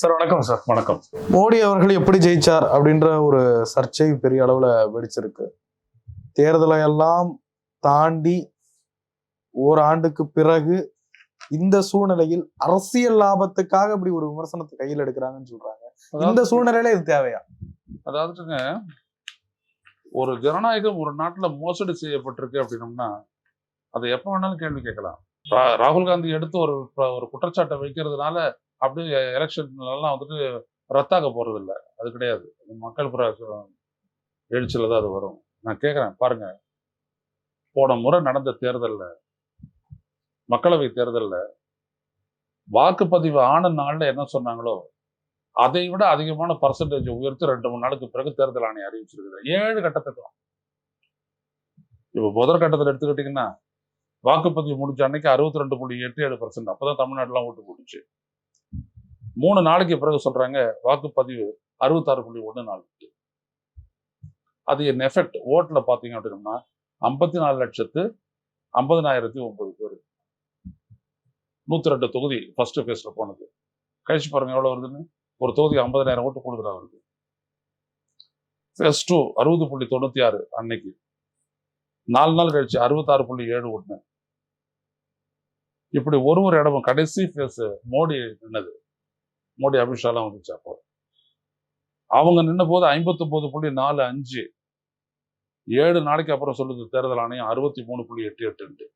Sir வணக்கம் sir வணக்கம். மோடி அவர்கள் எப்படி ஜெயிச்சார் அப்படின்ற ஒரு சர்ச்சை பெரிய அளவுல வெடிச்சிருக்கு. தேர்தலை எல்லாம் தாண்டி ஓராண்டுக்கு பிறகு இந்த சூழ்நிலையில் அரசியல் லாபத்துக்காக இப்படி ஒரு விமர்சனத்தை கையில் எடுக்கிறாங்கன்னு சொல்றாங்க. இந்த அதாவது- சூழ்நிலையில இது தேவையா? அதாவதுங்க ஒரு ஜனநாயகம் ஒரு நாட்டுல மோசடி செய்யப்பட்டிருக்கு அப்படின்னம்னா அதை எப்ப வேணாலும் கேள்வி கேட்கலாம். ராகுல் காந்தி எடுத்து ஒரு ஒரு குற்றச்சாட்டை வைக்கிறதுனால அப்படி எலெக்ஷன்லாம் வந்துட்டு ரத்தாக போகிறது இல்லை அது கிடையாது. மக்கள் புற எழுச்சியில் தான் அது வரும். நான் கேட்குறேன் பாருங்க. போன முறை நடந்த தேர்தல்ல மக்களவை தேர்தல்ல வாக்குப்பதிவு ஆன நாள்ல என்ன சொன்னாங்களோ அதை விட அதிகமான பர்சன்டேஜ் உயர்த்தி ரெண்டு மூணு நாளுக்கு பிறகு தேர்தல் ஆணையம் அறிவிச்சிருக்குது. ஏழு கட்டத்துக்கும் இப்போ முதல் கட்டத்தில் வாக்குப்பதிவு முடிஞ்ச அன்னைக்கு அறுபத்தி ரெண்டு புள்ளி எட்டு ஏழு பர்சன்ட் அப்போ தான் தமிழ்நாடுலாம் ஓட்டு போட்டுச்சு. மூணு நாளைக்கு பிறகு சொல்றாங்க வாக்குப்பதிவு அறுபத்தாறு புள்ளி ஒன்று நாலு. அது என் எஃபெக்ட் ஓட்டில் பார்த்தீங்க அப்படின்னா ஐம்பத்தி நாலு லட்சத்து ஐம்பதனாயிரத்தி ஒன்பது பேர். நூற்றி ரெண்டு தொகுதி ஃபர்ஸ்ட் ஃபேஸில் போனது. கழிச்சு பாருங்க எவ்வளோ வருதுன்னு? ஒரு தொகுதி ஐம்பதனாயிரம் ஓட்டு கூடுதலாக வருது ஃபேஸ் டூ அறுபது புள்ளி தொண்ணூற்றி ஆறு அன்னைக்கு. நாலு நாள் கழிச்சு அறுபத்தாறு புள்ளி ஏழு ஒன்று இப்படி ஒரு ஒரு இடமும் கடைசி ஃபேஸ் மோடி நின்னது. மோடி அமித்ஷாலாம் வந்துச்சு அப்போ. அவங்க நின்ன போது ஐம்பத்தொம்போது புள்ளி நாலு அஞ்சு ஏழு நாளைக்கு அப்புறம் சொல்லுது தேர்தல் ஆணையம் அறுபத்தி மூணு புள்ளி எட்டு எட்டு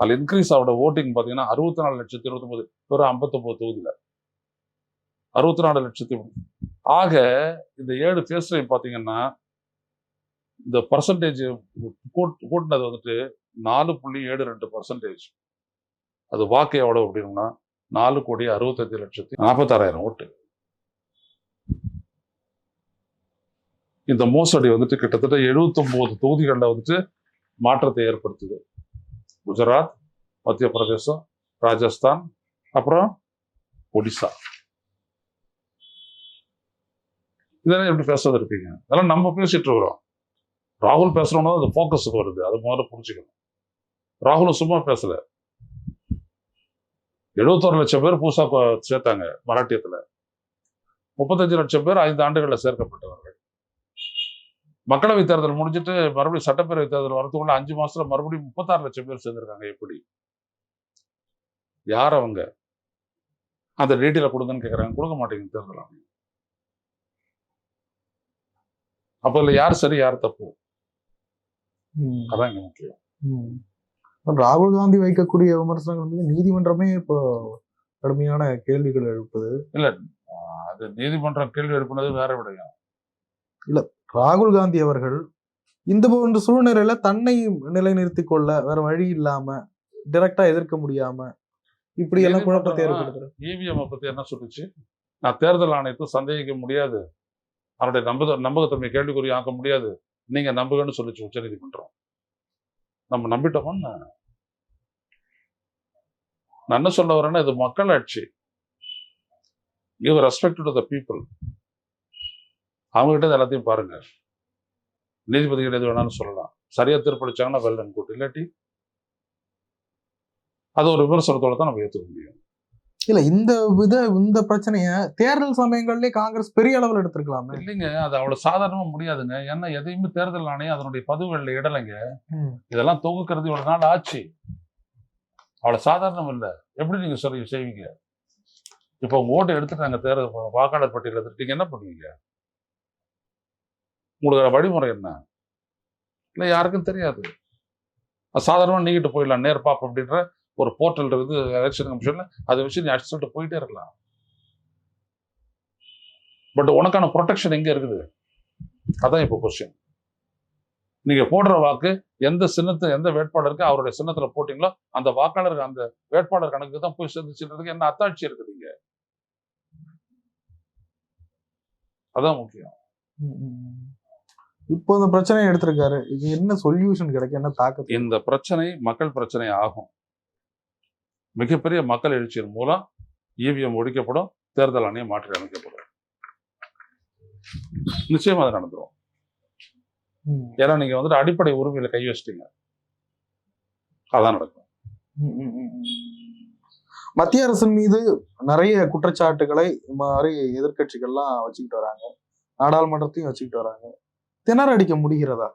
அதில் இன்க்ரீஸ் ஆவோட ஓட்டிங் பார்த்தீங்கன்னா அறுபத்தி நாலு லட்சத்தி இருபத்தொம்பது வெறும் ஐம்பத்தொம்போது தொகுதியில். அறுபத்தி நாலு லட்சத்தி ஆக இந்த ஏழு ஃபேஸ்லையும் பார்த்தீங்கன்னா இந்த பர்சன்டேஜ் கூட்டினது வந்துட்டு நாலு புள்ளி ஏழு ரெண்டு பர்சன்டேஜ் அது வாக்கு எவ்வளோ அப்படின்னா நாலு கோடி அறுபத்தஞ்சு லட்சத்தி நாற்பத்தாறாயிரம் ஓட்டு. இந்த மோசடி வந்துட்டு கிட்டத்தட்ட எழுபத்தொம்போது தொகுதிகளில் வந்துட்டு மாற்றத்தை ஏற்படுத்துது. குஜராத் மத்திய பிரதேசம் ராஜஸ்தான் அப்புறம் ஒடிசா. இதெல்லாம் எப்படி பேசாத இருப்பீங்க அதெல்லாம் நம்ம பேசிட்டு இருக்கிறோம். ராகுல் பேசுறோம்னா அது ஃபோக்கஸுக்கு வருது. அது முதல்ல புரிஞ்சுக்கணும். ராகுலும் சும்மா பேசல. எழுபத்தோரு லட்சம் பேர் புதுசா கொ- சேர்த்தாங்க மராட்டியத்துல. முப்பத்தஞ்சு லட்சம் பேர் ஐந்து ஆண்டுகள்ல சேர்க்கப்பட்டவர்கள். மக்களவை தேர்தல் முடிஞ்சிட்டு மறுபடியும் சட்டப்பேரவை தேர்தல் வரதுக்குள்ள அஞ்சு மாசத்துல மறுபடியும் முப்பத்தாறு லட்சம் பேர் சேர்ந்திருக்காங்க எப்படி? யார் அவங்க? அந்த டீட்டெயில கொடுங்கன்னு கேக்குறாங்க. கொடுக்க மாட்டேங்குது தேர்தல் ஆணையம். அப்ப இதுல யார் சரி யார் தப்பு? அதான் இங்க முக்கியம். ராகுல் காந்தி வைக்கக்கூடிய விமர்சனங்கள் மீது நீதிமன்றமே இப்போ கடுமையான கேள்விகள் எழுப்புது. ஆஹ் அது நீதிமன்றம் கேள்வி எழுப்பினது வேற விடயம். ராகுல் காந்தி அவர்கள் இந்த போன்ற சூழ்நிலையில தன்னை நிலைநிறுத்திக் கொள்ள வேற வழி இல்லாம டைரக்டா எதிர்க்க முடியாம இப்படி எல்லாம் குழப்பத்தை ஏற்படுத்துறது. இவிஎம் பத்தி என்ன சொல்லுச்சு? நான் தேர்தல் ஆணையத்தை சந்தேகிக்க முடியாது. அவருடைய நம்ப நம்பகத்தன்மை கேள்விக்குறி ஆக்க முடியாது. நீங்க நம்புங்கன்னு சொல்லிச்சு உச்சநீதிமன்றம். நம்ம நம்பிட்டோமா நான் என்ன சொல்ல வரேன்னா இது மக்கள் ஆட்சி give respect to the people அவங்க கிட்ட எல்லாத்தையும் பாருங்க. நீதிபதிகள் எது வேணாலும் சொல்லலாம். சரியா தீர்ப்பளிச்சாங்கன்னா வெல்லன் கூட்டு இல்லாட்டி அது ஒரு விமர்சனத்தோட தான் நம்ம ஏற்றுக்க முடியும். இல்ல இந்த வித இந்த பிரச்சனைய தேர்தல் சமயங்கள்லயே காங்கிரஸ் பெரிய அளவில் எடுத்திருக்கலாமே. இல்லைங்க அது அவ்வளவு சாதாரணமா முடியாதுங்க. ஏன்னா எதையுமே தேர்தல் ஆணையம் அதனுடைய பதிவுகளில் இடலைங்க. இதெல்லாம் தொகுக்கிறது இவ்வளவு நாள் ஆச்சு. அவ்வளவு சாதாரணம் இல்லை. எப்படி நீங்க சொல்லி செய்வீங்க? இப்போ உங்க ஓட்டை எடுத்துட்டாங்க தேர்தல் வாக்காளர் பட்டியல் எடுத்துட்டீங்க என்ன பண்ணுவீங்க? உங்களுக்கு வழிமுறை என்ன? இல்லை யாருக்கும் தெரியாது. சாதாரணமா நீங்கிட்டு போயிடலாம் நேர்பாப் அப்படின்ற ஒரு போர்ட்டல் இருக்குது எலெக்ஷன் கமிஷன்ல அதை வச்சு நீ அடிச்சு சொல்லிட்டு போயிட்டே இருக்கலாம். பட் உனக்கான ப்ரொடெக்ஷன் எங்க இருக்குது? அதான் இப்போ கொஸ்டின் நீங்க போடுற வாக்கு எந்த சின்னத்து எந்த வேட்பாளருக்கு அவருடைய சின்னத்துல போட்டீங்களோ அந்த வாக்காளருக்கு அந்த வேட்பாளர் கணக்கு தான் போய் சேர்ந்துச்சுன்றதுக்கு என்ன அத்தாட்சி இருக்குதுங்க அதான் முக்கியம். இப்போ இந்த பிரச்சனையை எடுத்திருக்காரு. இது என்ன சொல்யூஷன் கிடைக்கும்? என்ன தாக்கத்து இந்த பிரச்சனை மக்கள் பிரச்சனை ஆகும். மிகப்பெரிய மக்கள் எழுச்சியின் மூலம் இவிஎம் ஒழிக்கப்படும் தேர்தல் ஆணையம் மாற்றி அமைக்கப்படும் நிச்சயமா அது நடந்துரும். ம், ஏன்னா நீங்க வந்துட்டு அடிப்படை உரிமையில கை வச்சிட்டீங்க. அதான் நடக்கும். மத்திய அரசின் மீது நிறைய குற்றச்சாட்டுகளை மாதிரி எதிர்க்கட்சிகள்லாம் வச்சுக்கிட்டு வராங்க. நாடாளுமன்றத்தையும் வச்சுக்கிட்டு வராங்க. திணற அடிக்க முடிகிறதா?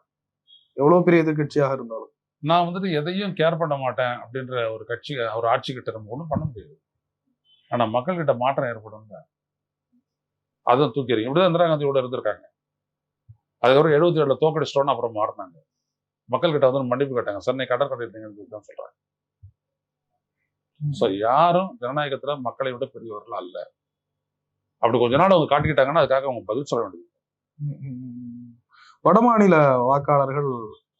எவ்வளவு பெரிய எதிர்க்கட்சியாக இருந்தாலும். நான் வந்துட்டு எதையும் கேர் பண்ண மாட்டேன் அப்படின்ற ஒரு கட்சி ஒரு ஆட்சி கிட்ட நம்ம ஒன்றும் பண்ண முடியாது. ஆனா மக்கள்கிட்ட மாற்றம் ஏற்படுங்க அதுவும் தூக்கிறீங்க இப்படிதான் இந்திரா காந்தியோட இருந்திருக்காங்க. அதுக்கப்புறம் எழுபத்தி ஏழுல தோக்கடிச்சிட்டோன்னு அப்புறம் மாறினாங்க. மக்கள்கிட்ட வந்து மன்னிப்பு கேட்டாங்க. சென்னை கடற்கரை தான் சொல்றாங்க. ஸோ யாரும் ஜனநாயகத்துல மக்களை விட பெரியவர்கள் அல்ல. அப்படி கொஞ்ச நாள் அவங்க காட்டிக்கிட்டாங்கன்னா அதுக்காக அவங்க பதில் சொல்ல வேண்டியது. வடமாநில வாக்காளர்கள்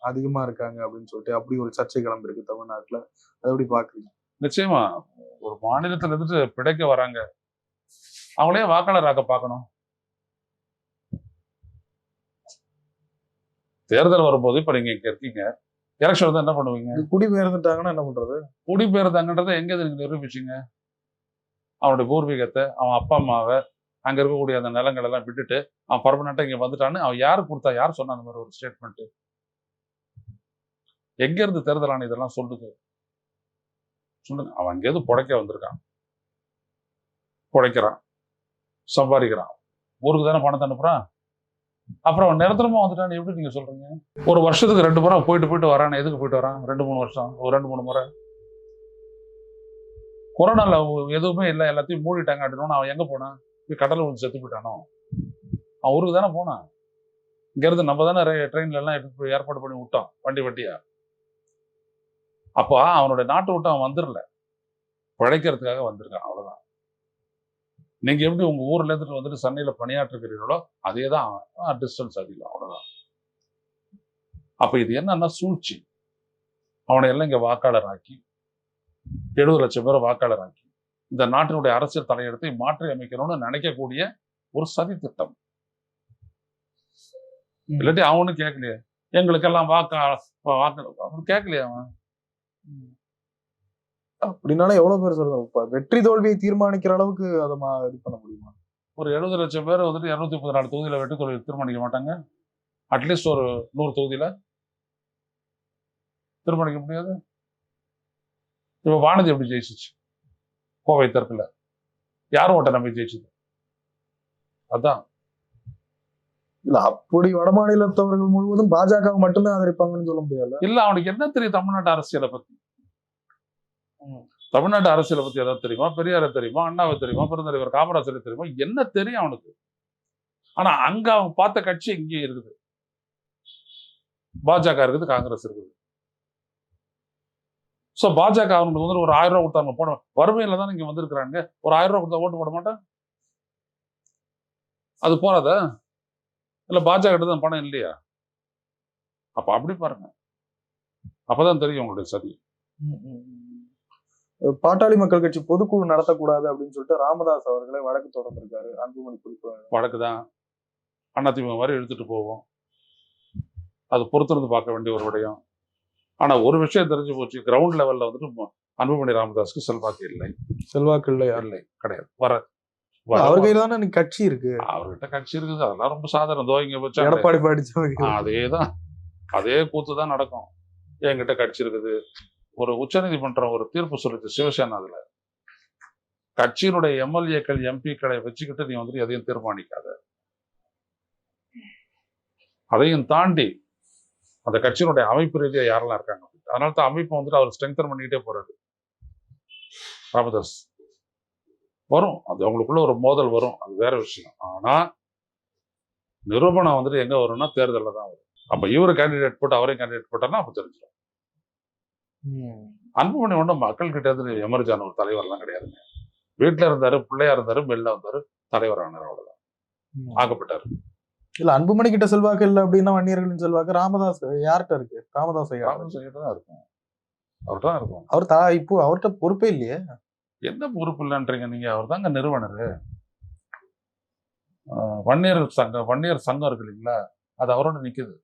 அதிகமா இருக்காங்க அப்படின்னு சொல்லிட்டு அப்படி ஒரு சர்ச்சை கிளம்பிருக்கு தமிழ்நாட்டுல. அதை எப்படி பாக்குறீங்க? நிச்சயமா. ஒரு மாநிலத்துல இருந்துட்டு பிழைக்க வராங்க. அவங்களே வாக்காளராக்க பார்க்கணும். தேர்தல் வரும்போது இப்ப நீங்க இங்க இருக்கீங்க. எலெக்ஷன் வந்து என்ன பண்ணுவீங்க? குடிபெயர்ந்துட்டாங்கன்னா என்ன பண்றது? குடிபெயர்ந்தாங்கன்றதை எங்க நீங்க நிரூபிச்சீங்க? அவனுடைய பூர்வீகத்தை அவன் அப்பா அம்மாவை அங்க இருக்கக்கூடிய அந்த நிலங்கள் எல்லாம் விட்டுட்டு அவன் பர்மனண்டா இங்க வந்துட்டான்னு அவன் யாரு கொடுத்தா யார் சொன்னா அந்த மாதிரி ஒரு ஸ்டேட்மெண்ட் எங்க இருந்து தேர்தல் ஆணையம் இதெல்லாம் சொல்லுது? சொல்லுங்க. அவன் அங்கேயிருந்து புடைக்க வந்திருக்கான். புடைக்கிறான். சம்பாதிக்கிறான். ஊருக்கு தானே பணத்தை அனுப்புறான்? அப்புறம் அவன் நிரந்தரமா வந்துட்டான்னு எப்படி நீங்க சொல்றீங்க? ஒரு வருஷத்துக்கு ரெண்டு முறை போயிட்டு போயிட்டு வரான். எதுக்கு போயிட்டு வரான்? ரெண்டு மூணு வருஷம். ஒரு ரெண்டு மூணு முறை. கொரோனால எதுவுமே இல்லை. எல்லாத்தையும் மூடிட்டாங்க. அப்படின்னு அவன் எங்க போனான்? போய் கடல்ல விழுந்து செத்து போயிட்டானோ? அவன் ஊருக்கு தானே போனான். இங்க இருந்து நம்ம தானே ட்ரெயின்ல எல்லாம் ஏற்பாடு பண்ணி விட்டோம். வண்டி வண்டியா? அப்போ அவனுடைய நாட்டை விட்டு அவன் வந்துடல பிழைக்கிறதுக்காக வந்திருக்கான் அவ்வளவுதான். நீங்க எப்படி உங்க ஊர்ல இருந்துட்டு வந்துட்டு சென்னையில பணியாற்றுகிறீர்களோ அதே தான் டிஸ்டன்ஸ் அதிகம் அவ்வளவுதான். அப்போ இது என்னன்னா சூழ்ச்சி. அவனை எல்லாம் இங்க வாக்காளர் ஆக்கி எழுபது லட்சம் பேரை வாக்காளர் ஆக்கி இந்த நாட்டினுடைய அரசியல் தலையெடுத்தை மாற்றி அமைக்கணும்னு நினைக்கக்கூடிய ஒரு சதி திட்டம் இல்லாட்டி அவனும் கேட்கலையே. எங்களுக்கெல்லாம் வாக்கா வாக்கு கேட்கலையே அவன். அப்படின்னாலும் எவ்வளவு பேர் சொல்றாங்க வெற்றி தோல்வியை தீர்மானிக்கிற அளவுக்கு அதை மா- இது பண்ண முடியுமா? ஒரு எழுபது லட்சம் பேர் வந்துட்டு இரநூத்தி முப்பத்தி நாலு தொகுதியில வெற்றி தோல்வி தீர்மானிக்க மாட்டாங்க. அட்லீஸ்ட் ஒரு நூறு தொகுதியில. தீர்மானிக்க முடியாது. இப்ப வானதி எப்படி ஜெயிச்சிச்சு? கோவை தெற்குல. யார் ஓட்ட நம்பி ஜெயிச்சது? அதான். இல்ல அப்படி வடமாநிலத்தவர்கள் முழுவதும் பாஜக மட்டும்தான் ஆதரிப்பாங்கன்னு சொல்ல முடியாது இல்ல அவனுக்கு என்ன தெரியும் தமிழ்நாட்டு அரசியலை பத்தி? தமிழ்நாட்டு அரசியலை பத்தி ஏதாவது தெரியுமா? பெரியாரை தெரியுமா? அண்ணாவை தெரியுமா? பெருந்தலைவர் காமராஜரை தெரியுமா? என்ன தெரியும் அவனுக்கு? ஆனா அங்க அவன் பார்த்த கட்சி இங்கே இருக்குது. பாஜக இருக்குது காங்கிரஸ் இருக்குது. சோ பாஜக அவனுக்கு வந்து ஒரு ஆயிரம் ரூபா கொடுத்தாங்க போட வறுமையில தான் இங்க வந்திருக்கிறாங்க ஒரு ஆயிரம் ரூபா கொடுத்தா ஓட்டு போட மாட்டேன்? அது போறாதா? இல்ல பாஜக கிட்ட தான் பணம் இல்லையா? அப்ப அப்படி பாருங்க. அப்பதான் தெரியும் உங்களுடைய சதி. பாட்டாளி மக்கள் கட்சி பொதுக்குழு நடத்தக்கூடாது அப்படின்னு சொல்லிட்டு ராமதாஸ் அவர்களை வழக்கு தொடர்ந்திருக்காரு. அன்புமணி குறிப்பு வழக்கு தான். அதிமுக மாதிரி எடுத்துட்டு போவோம். அது பொறுத்திருந்து பார்க்க வேண்டிய ஒரு விடயம். ஆனா ஒரு விஷயம் தெரிஞ்சு போச்சு. கிரவுண்ட் லெவல்ல வந்துட்டு அன்புமணி ராமதாஸ்க்கு செல்வாக்கு இல்லை. செல்வாக்கு இல்லையா? இல்லை கிடையாது. வர- அவர் கையில தானே கட்சி இருக்கு? அவர்கிட்ட கட்சி இருக்குது அதெல்லாம் ரொம்ப சாதாரணம். தோ இங்க வச்சா எடப்பாடி பழனிசாமி அதேதான். அதே கூத்து தான் நடக்கும். என்கிட்ட கட்சி இருக்குது. ஒரு உச்சநீதிமன்றம் ஒரு தீர்ப்பு சொல்லுச்சு சிவசேனா அதுல. கட்சியினுடைய எம்எல்ஏக்கள் எம்பிக்களை வச்சுக்கிட்டு நீ வந்துட்டு எதையும் தீர்மானிக்காத. அதையும் தாண்டி அந்த கட்சியினுடைய அமைப்பு ரீதியா யாரெல்லாம் இருக்காங்க. அதனால தான் அமைப்பை வந்துட்டு அவர் ஸ்ட்ரெங்தன் பண்ணிக்கிட்டே போறாரு. ராமதாஸ். வரும். அது அவங்களுக்குள்ள ஒரு மோதல் வரும். அது வேற விஷயம். ஆனா நிரூபணம் வந்துட்டு எங்க வரும்னா தேர்தலில் தான் வரும். அப்ப இவரு கேண்டிடேட் போட்டு அவரே கேண்டிடேட் போட்டார்னா அப்ப தெரிஞ்சிடும். அன்புமணி ஒன்றும் மக்கள் கிட்ட இருந்து எமர்ஜ் ஆன ஒரு தலைவர்லாம் கிடையாதுங்க. வீட்டுல இருந்தாரு பிள்ளையா இருந்தாரு வெளில வந்தாரு தலைவர் ஆனார் அவ்வளவுதான். ஆக்கப்பட்டாரு. இல்ல அன்புமணி கிட்ட செல்வாக்கு இல்ல அப்படின்னா வன்னியர்களின் செல்வாக்கு ராமதாஸ் யார்கிட்ட இருக்கு? ராமதாஸ் ஐயா. ராமதாஸ் கிட்ட தான் இருக்கும். அவர்கிட்ட தான் இருக்கும். அவர் தா இப்போ அவர்கிட்ட பொறுப்பே இல்லையே. என்ன பொறுப்பு இல்லைன்றீங்க நீங்க? அவர் தாங்க நிறுவனர். வன்னியர் சங்கம் வன்னியர் சங்கம் இருக்கு இல்லைங்களா? அது அவரோட நிக்குது.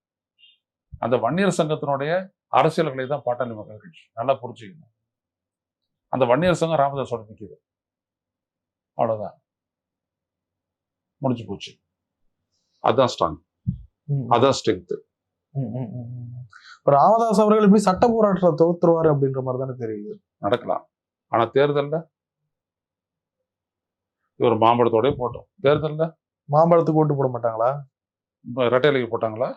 அந்த வன்னியர் சங்கத்தினுடைய அரசியல்களை தான் பாட்டாளி மக்கள் கட்சி. நல்லா புரிஞ்சுக்கணும் அந்த வன்னியர் சங்கம் ராமதாஸோட நிக்குது. அவ்வளவுதான். முடிஞ்சு போச்சு. அதான் ஸ்ட்ராங் அதான் ஸ்ட்ரென்த் ம், ம், ம், ம். இப்ப ராமதாஸ் அவர்கள் இப்படி சட்ட போராட்டத்தை தோத்துருவாரு அப்படின்ற மாதிரி தானே தெரியுது. நடக்கலாம். ஆனா தேர்தல்ல இவர் மாம்பழத்தோடய போட்டோம். தேர்தல்ல மாம்பழத்துக்கு ஓட்டு போட மாட்டாங்களா? ரெட்டையிலைக்கு போட்டாங்களா?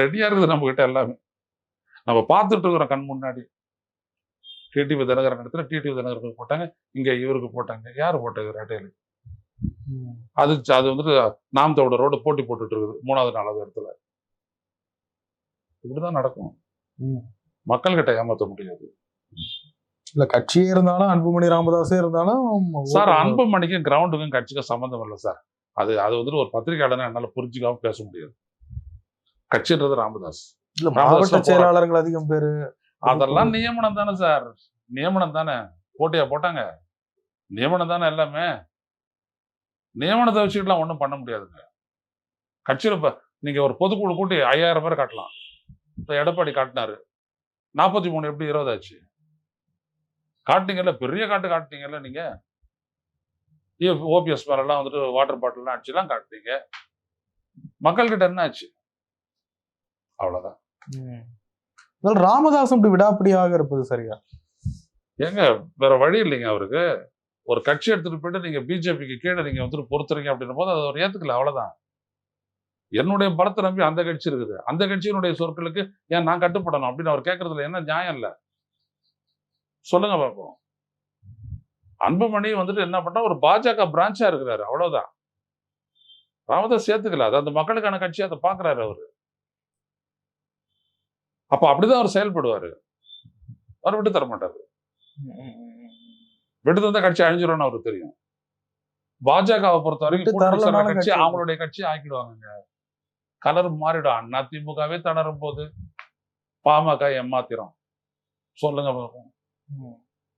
ரெடியா இருக்குது நம்ம கிட்ட எல்லாமே. நம்ம பார்த்துட்டு இருக்கிறோம் கண் முன்னாடி. டிடிவி தினகரன் இடத்துல டிடிவி தினகருக்கு போட்டாங்க இங்க இவருக்கு போட்டாங்க. யாரு போட்டது ரெட்டையில? அது அது வந்துட்டு நாம் தோட ரோடு போட்டி போட்டுட்டு இருக்குது மூணாவது நாலாவது இடத்துல. இப்படிதான் நடக்கும். மக்கள்கிட்ட ஏமாத்த முடியாது. இல்ல கட்சியே இருந்தாலும் அன்புமணி ராமதாஸே இருந்தாலும் சார் அன்புமணிக்கும் கிரவுண்டுக்கும் கட்சிக்கும் சம்மந்தம் இல்லை சார். அது அது வந்துட்டு ஒரு பத்திரிகையாளனை என்னால புரிஞ்சுக்காம பேச முடியாது. கட்சின்றது ராமதாஸ். இல்ல மாவட்ட. செயலாளர்கள் அதிகம் பேரு. அதெல்லாம் நியமனம் தானே சார். நியமனம் தானே. போட்டியா போட்டாங்க. நியமனம் தானே எல்லாமே. நியமனத்தை வச்சுக்கிட்டுலாம் ஒன்றும் பண்ண முடியாதுங்க. கட்சியில் இப்போ நீங்க ஒரு பொதுக்குழு கூட்டி ஐயாயிரம் பேர் காட்டலாம். இப்போ எடப்பாடி காட்டினாரு. நாற்பத்தி மூணு எப்படி இருபதாச்சு காட்டிங்கல்ல பெரிய காட்டு காட்டினீங்கல்ல நீங்க? ஓபிஎஸ் மேலாம் வந்துட்டு வாட்டர் பாட்டில்லாம் அடிச்சுலாம் காட்டுனீங்க. மக்கள்கிட்ட என்ன ஆச்சு? அவ்வளவுதான். ராமதாஸ் இப்படி விடாப்பிடியாக இருப்பது சரியா? ஏங்க வேற வழி இல்லைங்க அவருக்கு. ஒரு கட்சி எடுத்துட்டு போயிட்டு நீங்க பிஜேபிக்கு கீழே நீங்க வந்துட்டு பொறுத்துறீங்க அப்படின்னும் போது அதை அவர் ஏத்துக்கல அவ்வளவுதான். என்னுடைய பலத்தை நம்பி அந்த கட்சி இருக்குது. அந்த கட்சியினுடைய சொற்களுக்கு ஏன் நான் கட்டுப்படணும்? அப்படின்னு அவர் கேட்கறதுல என்ன நியாயம் இல்ல? சொல்லுங்க பாப்போம். அன்புமணி வந்துட்டு என்ன பண்ணா ஒரு பாஜக பிரான்ச்சா இருக்கிறாரு. அவ்வளவுதான். ராமதாஸ் சேர்த்துக்கல. அது அந்த மக்களுக்கான கட்சி அதை பாக்குறாரு அவரு. அப்ப அப்படிதான் அவர் செயல்படுவாரு. அவர் விட்டு தர மாட்டாரு. விட்டு தந்த கட்சி அழிஞ்சிரும்னு அவருக்கு தெரியும். பாஜகவை பொறுத்த வரைக்கும் கட்சி அவங்களுடைய கட்சி ஆக்கிடுவாங்க கலர் மாறிடும். அண்ணா திமுகவே தளரும் போது பாமக ஏமாத்திரம். சொல்லுங்க பாப்போம்.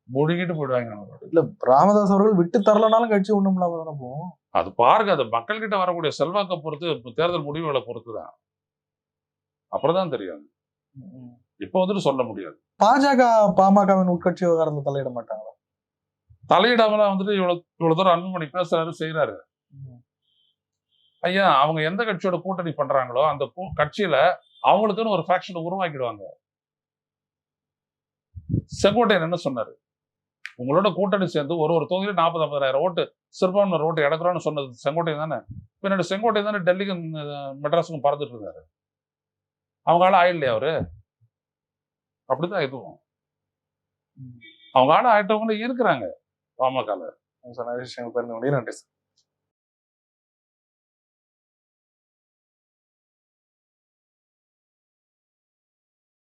முழுகிட்டு போயிடுவாங்க. இல்ல ராமதாஸ் அவர்கள் விட்டு தரலனாலும் கட்சி ஒண்ணும் இல்லாம தானே போகும்? அது பாருங்க அது மக்கள்கிட்ட வரக்கூடிய செல்வாக்கை பொறுத்து தேர்தல் முடிவுகளை பொறுத்து தான் அப்புறம் தான் தெரியும். இப்ப வந்துட்டு சொல்ல முடியாது. பாஜக பாமகவின் உட்கட்சி விவகாரத்துல தலையிட மாட்டாங்களா? தலையிடாமலாம் வந்துட்டு இவ்வளவு இவ்வளவு தூரம் அன்புமணி பேசுறாரு செய்யறாரு ஐயா அவங்க எந்த கட்சியோட கூட்டணி பண்றாங்களோ அந்த கட்சியில அவங்களுக்குன்னு ஒரு ஃபேக்ஷனை உருவாக்கிடுவாங்க. செங்கோட்டையன் என்ன சொன்னாரு? உங்களோட கூட்டணி சேர்ந்து ஒரு ஒரு தொகுதியில நாற்பது ஐம்பதாயிரம் ஓட்டு சிறுபான்மை ஓட்டு எடுக்கிறோம்னு சொன்னது செங்கோட்டையன் தானே? பின்னாடி செங்கோட்டையன் தானே டெல்லிக்கும் மெட்ராஸுக்கும் பறந்துட்டு இருந்தாரு. அவங்க ஆயிடலையா அவரு? அப்படிதான் இதுவும். அவங்க ஆட ஆயிட்டவங்களும் இருக்கிறாங்க. பாமகல. சொன்ன விஷயங்கள் நன்றி சார்.